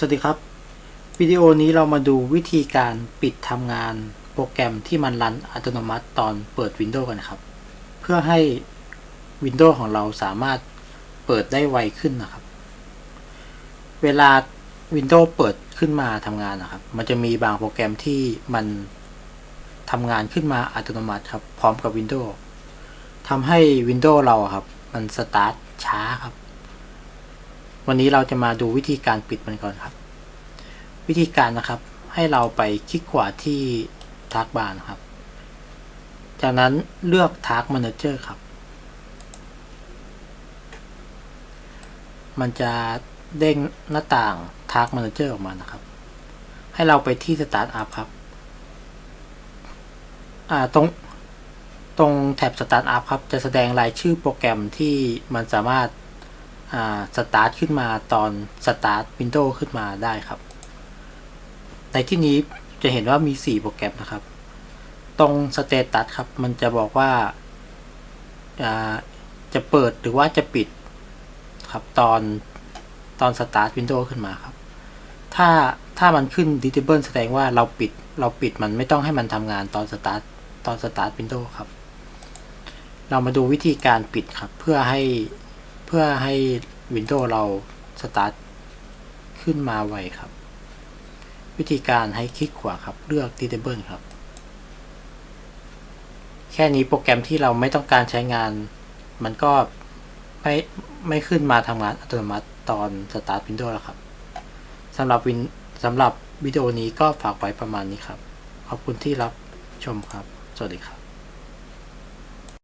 สวัสดีครับ วิดีโอนี้เรามาดูวิธีการปิดทำงานโปรแกรมที่มันรันอัตโนมัติตอนเปิด Windows กันครับ เพื่อให้ Windows ของเราสามารถเปิดได้ไวขึ้นนะครับ เวลา Windows เปิดขึ้นมาทำงานนะครับ มันจะมีบางโปรแกรมที่มันทำงานขึ้นมาอัตโนมัติครับ พร้อมกับ Windows ทำให้ Windows เราครับ มันสตาร์ทช้าครับ วันนี้เราจะมาดูวิธีการปิดมันก่อนครับ วิธีการนะครับให้เราไปคลิกขวาที่ทาร์กบาร์นะครับ จากนั้นเลือกทาร์กม a นเจอร์ครับ มันจะเด้งหน้าต่างทาร์กม a นเจอร์ออกมานะครับ ให้เราไปที่ Start Up ครับตรงตรงแท็บ Start Up ครับ จะแสดงรายชื่อโปรแกรมที่มันสามารถ สตาร์ทขึ้นมาตอนสตาร์ท Windows ขึ้นมาได้ครับ ในที่นี้จะเห็นว่ามี 4 โปรแกรมนะครับ ตรงสเตตัสครับ มันจะบอกว่าจะเปิดหรือว่าจะปิดครับตอนตอนสตาร์ท Windows ขึ้นมาครับ ถ้าถ้ามันขึ้น disable แสดงว่าเราปิดเราปิดมันไม่ต้องให้มันทำงานตอนสตาร์ทตอนสตาร์ท Windows ครับ เรามาดูวิธีการปิดครับ เพื่อให้ เพื่อให้ Windows เราสตาร์ทขึ้นมาไวครับ วิธีการให้คลิกขวาครับ เลือก Disable ครับ แค่นี้โปรแกรมที่เราไม่ต้องการใช้งาน มันก็ไม่ไม่ขึ้นมาทำงานอัตโนมัติตอนสตาร์ท Windows แล้วครับสำหรับวินสำหรับวิดีโอนี้ก็ฝากไว้ประมาณนี้ครับ ขอบคุณที่รับชมครับ สวัสดีครับ